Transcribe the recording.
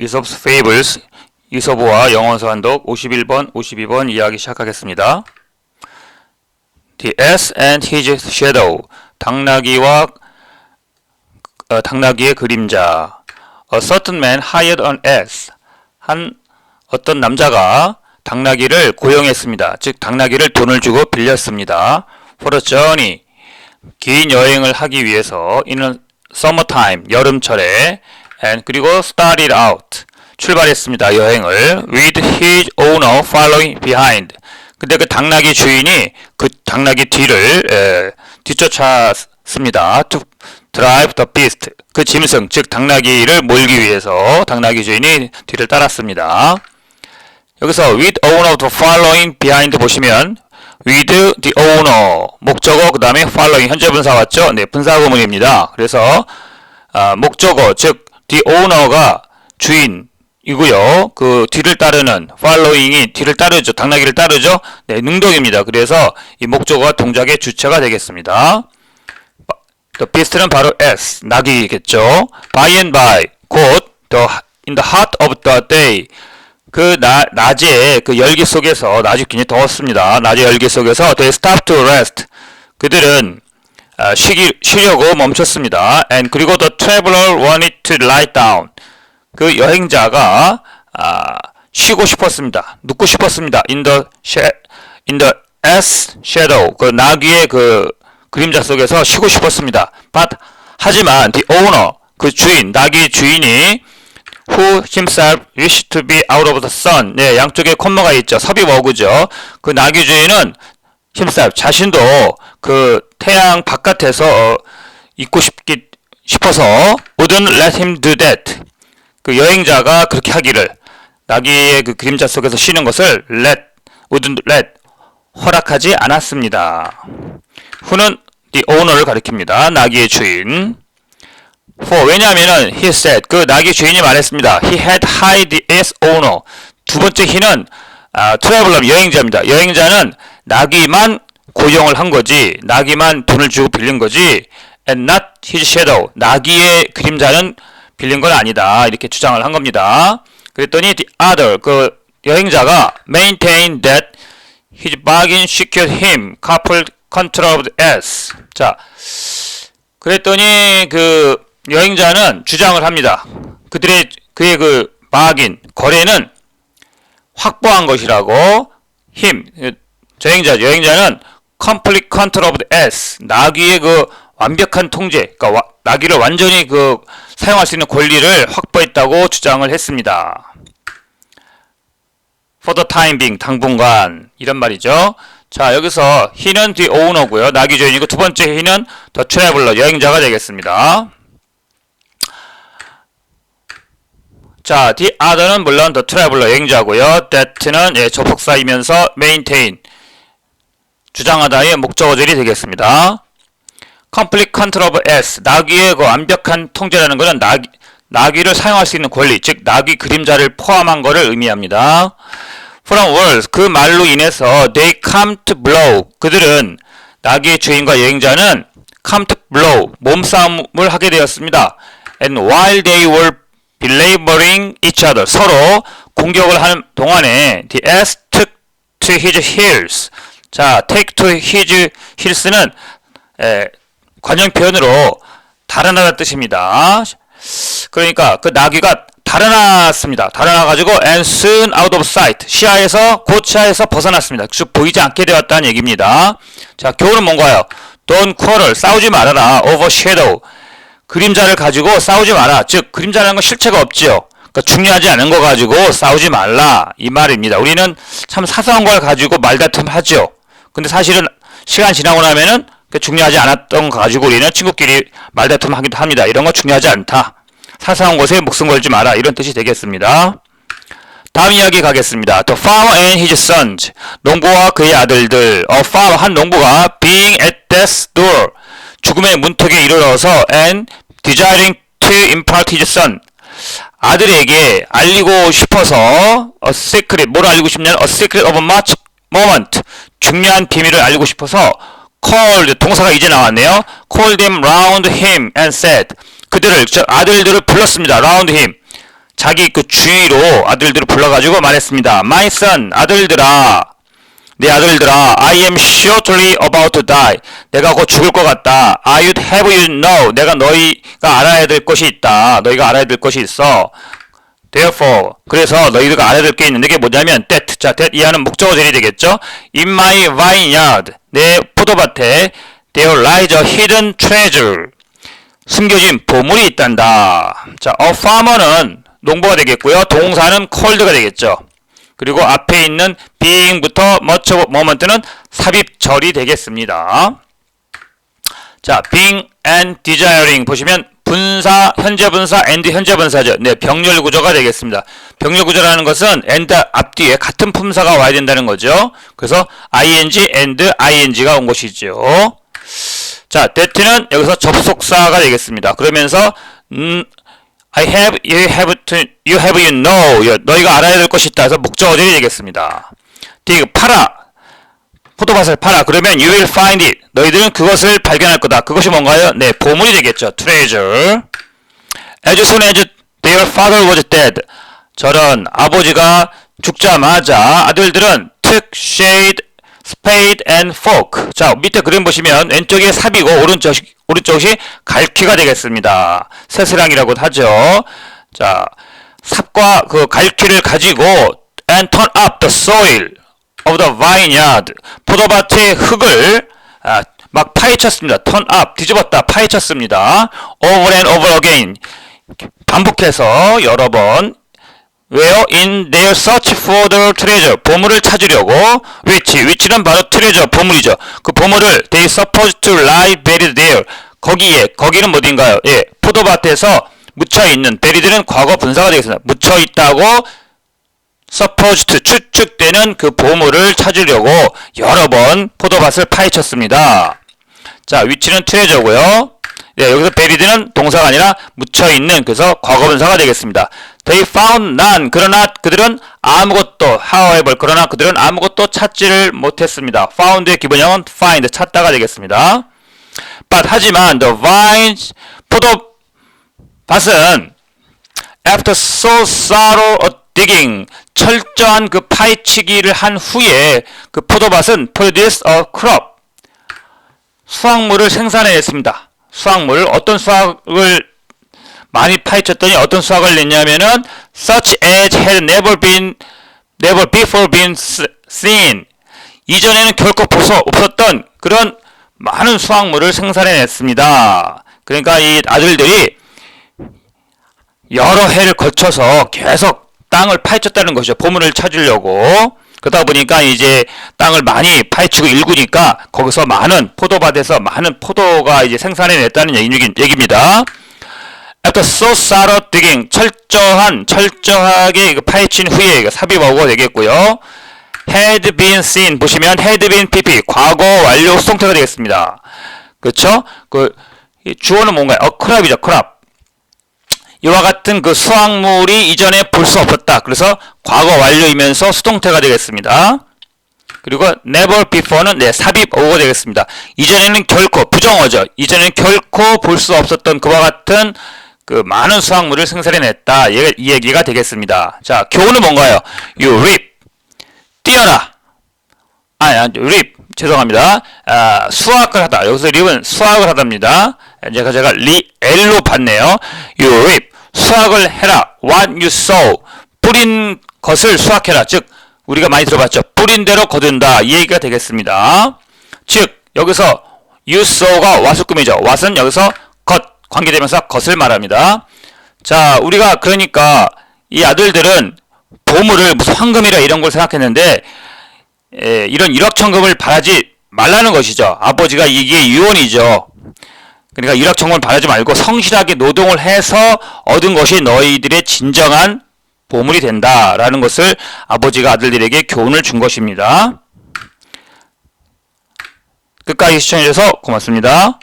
Aesop's Fables 이소부와 영어서 한독 51번, 52번 이야기 시작하겠습니다. The S and His Shadow 당나귀와 어, 당나귀의 그림자 A certain man hired an ass 한 어떤 남자가 당나귀를 고용했습니다. 즉 당나귀를 돈을 주고 빌렸습니다. For a journey 긴 여행을 하기 위해서 이는 summertime 여름철에 and 그리고 started out 출발했습니다. 여행을 with his owner following behind. 근데 그 당나귀 주인이 그 당나귀 뒤를 에, 뒤쫓았습니다. to drive the beast. 그 짐승 즉 당나귀를 몰기 위해서 당나귀 주인이 뒤를 따랐습니다. 여기서 with owner to following behind 보시면 with the owner 목적어 그 다음에 following 현재 분사 왔죠? 네 분사 구문입니다. 그래서 아, 목적어 즉 the owner가 주인이고요. 그 뒤를 따르는 following이 뒤를 따르죠. 당나귀를 따르죠. 네 능동입니다. 그래서 이 목적어가 동작의 주체가 되겠습니다. The beast는 바로 S 낙이겠죠. By and by 곧 the in the heart of the day 그 나, 낮에 그 열기 속에서 낮이 굉장히 더웠습니다. 낮의 열기 속에서 they stopped to rest. 그들은 아, 쉬기, 쉬려고 멈췄습니다. And 그리고 the traveler wanted to lie down. 그 여행자가 아, 쉬고 싶었습니다. 눕고 싶었습니다. In the in the S shadow 그 나귀의 그 그림자 속에서 쉬고 싶었습니다. But 하지만 the owner 그 주인 나귀 주인이 who himself wished to be out of the sun. 네, 양쪽에 콤마가 있죠. 섭입어구죠. 그 나귀 주인은 himself 자신도 그 태양 바깥에서 어, 있고 싶기 싶어서 wouldn't let him do that. 그 여행자가 그렇게 하기를 나귀의 그 그림자 속에서 쉬는 것을 let wouldn't let 허락하지 않았습니다. who는 the owner를 가리킵니다. 나귀의 주인. For 왜냐하면은 he said 그 나귀 주인이 말했습니다. He had hired as owner. 두 번째 he는 아, 트래블러 여행자입니다. 여행자는 나귀만 고용을 한 거지 나귀만 돈을 주고 빌린 거지 and not his shadow. 나귀의 그림자는 빌린 건 아니다. 이렇게 주장을 한 겁니다. 그랬더니 the other 그 여행자가 maintain that his bargain secured him couple control of the S. 자, 그랬더니 그 여행자는 주장을 합니다. 그들의 그의 그 마긴 거래는 확보한 것이라고 힘 여행자 여행자는 complete control of the S 나귀의 그 완벽한 통제 그러니까 와- 나귀를 완전히 그 사용할 수 있는 권리를 확보했다고 주장을 했습니다. for the time being 당분간 이런 말이죠. 자 여기서 he는 the owner고요. 나귀 주인이고 두 번째 he는 the traveler 여행자가 되겠습니다. 자, the other는 물론 the traveler 여행자고요. that는 예, 접속사이면서 maintain 주장하다의 목적어절이 되겠습니다. complete control of S 나귀의 그 완벽한 통제라는 것은 나귀, 나귀를 사용할 수 있는 권리, 즉 나귀 그림자를 포함한 것을 의미합니다. From words 그 말로 인해서 they come to blow 그들은 나귀의 주인과 여행자는 come to blow 몸싸움을 하게 되었습니다. And while they were belaboring each other 서로 공격을 하는 동안에 the ass took to his heels 자 take to his heels는 에, 관용 표현으로 달아나다 뜻입니다. 그러니까 그 나귀가 달아났습니다. 달아나가지고 and soon out of sight 시야에서 곧 시야에서 벗어났습니다. 즉 보이지 않게 되었다는 얘기입니다. 자 교훈은 뭔가요? Don't quarrel 싸우지 말아라 over shadow 그림자를 가지고 싸우지 마라. 즉 그림자라는 건 실체가 없지요. 그러니까 중요하지 않은 거 가지고 싸우지 말라 이 말입니다. 우리는 참 사소한 걸 가지고 말다툼 하죠. 근데 사실은 시간 지나고 나면은 그 중요하지 않았던 거 가지고 우리는 친구끼리 말다툼 하기도 합니다. 이런 거 중요하지 않다. 사소한 것에 목숨 걸지 마라 이런 뜻이 되겠습니다. 다음 이야기 가겠습니다. The farmer and his sons. 농부와 그의 아들들. A farmer, 한 농부가 being at death's door. 죽음의 문턱에 이르러서 and desiring to impart his son. 아들에게 알리고 싶어서 a secret, 뭘 알리고 싶냐면 a secret of much moment. 중요한 비밀을 알리고 싶어서 called, 동사가 이제 나왔네요. called them round him and said. 그들을, 저 아들들을 불렀습니다. round him. 자기 그 주위로 아들들을 불러가지고 말했습니다. My son, 아들들아, 내 아들들아, I am shortly about to die. 내가 곧 죽을 것 같다. I would have you know. 내가 너희가 알아야 될 것이 있다. 너희가 알아야 될 것이 있어. Therefore, 그래서 너희들가 알아야 될 게 있는데 그게 뭐냐면 that. 자, that 이하는 목적어들이 되겠죠. In my vineyard, 내 포도밭에 there lies a hidden treasure. 숨겨진 보물이 있단다. 자, a farmer는 농부가 되겠고요. 동사는 cold가 되겠죠. 그리고 앞에 있는 being부터 much moment는 삽입절이 되겠습니다. 자, being and desiring 보시면 분사, 현재 분사, and 현재 분사죠. 네, 병렬 구조가 되겠습니다. 병렬 구조라는 것은 and 앞뒤에 같은 품사가 와야 된다는 거죠. 그래서 ing and ing가 온 것이죠. 자, that는 여기서 접속사가 되겠습니다. 그러면서 음, I have, you have to, you have, you know. 너희가 알아야 될 것이 있다. 해서 목적어들이 되겠습니다. dig, 팔아. 포도밭을 팔아. 그러면 you will find it. 너희들은 그것을 발견할 거다. 그것이 뭔가요? 네, 보물이 되겠죠. treasure. As soon as their father was dead. 저런 아버지가 죽자마자 아들들은 took shade, spade and fork. 자, 밑에 그림 보시면 왼쪽이 삽이고 오른쪽 오른쪽이 갈퀴가 되겠습니다. 새스랑이라고 하죠. 자, 삽과 그 갈퀴를 가지고 and turn up the soil of the vineyard. 포도밭의 흙을 아, 막 파헤쳤습니다. turn up 뒤집었다 파헤쳤습니다. over and over again 반복해서 여러 번 왜요? In their search for the treasure. 보물을 찾으려고. which. which는 바로 treasure. 보물이죠. 그 보물을 they supposed to lie buried there. 거기에. 거기는 어딘가요? 예. 포도밭에서 묻혀 있는. buried는 과거 분사가 되겠습니다. 묻혀 있다고 supposed 추측되는 그 보물을 찾으려고 여러 번 포도밭을 파헤쳤습니다. 자, 위치는 트레저고요. 네, 여기서 buried는 동사가 아니라 묻혀있는 그래서 과거분사가 되겠습니다. They found none. 그러나 그들은 아무것도 however 그러나 그들은 아무것도 찾지를 못했습니다. found의 기본형은 find 찾다가 되겠습니다. But 하지만 the vines 포도밭은 after so a digging 철저한 그 파헤치기를 한 후에 그 포도밭은 produced a crop 수확물을 생산해냈습니다. 수확물 어떤 수확을 많이 파헤쳤더니 어떤 수확을 냈냐면은 such as had never been never before been seen 이전에는 결코 볼수 없었던 그런 많은 수확물을 생산해냈습니다. 그러니까 이 아들들이 여러 해를 거쳐서 계속 땅을 파헤쳤다는 것이죠. 보물을 찾으려고. 그러다 보니까 이제 땅을 많이 파헤치고 일구니까 거기서 많은 포도밭에서 많은 포도가 이제 생산해냈다는 얘기입니다. After so thorough digging, 철저한, 철저하게 파헤친 후에 삽입어가 되겠고요. had been seen 보시면 had been pp 과거 완료 수동태가 되겠습니다. 그렇죠? 그 주어는 뭔가요? 어, 크랍이죠, 크랍. 이와 같은 그 수확물이 이전에 볼 수 없었다. 그래서 과거 완료이면서 수동태가 되겠습니다. 그리고 never before는 네, 삽입 어가 되겠습니다. 이전에는 결코 부정어죠. 이전에는 결코 볼 수 없었던 그와 같은 그 많은 수확물을 생산해냈다. 이 얘기가 되겠습니다. 자, 교훈은 뭔가요? You reap. 뛰어라. 아니, 아니 reap. 죄송합니다. 아, 수확을 하다. 여기서 reap은 수확을 하답니다. 제가 제가 리, L로 봤네요. You reap. 수확을 해라. What you sow. 뿌린 것을 수확해라. 즉, 우리가 많이 들어봤죠. 뿌린 대로 거둔다. 이 얘기가 되겠습니다. 즉, 여기서 you sow가 와수금이죠. what은 여기서 것, 관계되면서 것을 말합니다. 자, 우리가 그러니까 이 아들들은 보물을 무슨 황금이라 이런 걸 생각했는데 에, 이런 일확천금을 바라지 말라는 것이죠. 아버지가 이게 유언이죠. 그러니까 일확천금을 바라지 말고 성실하게 노동을 해서 얻은 것이 너희들의 진정한 보물이 된다라는 것을 아버지가 아들들에게 교훈을 준 것입니다. 끝까지 시청해주셔서 고맙습니다.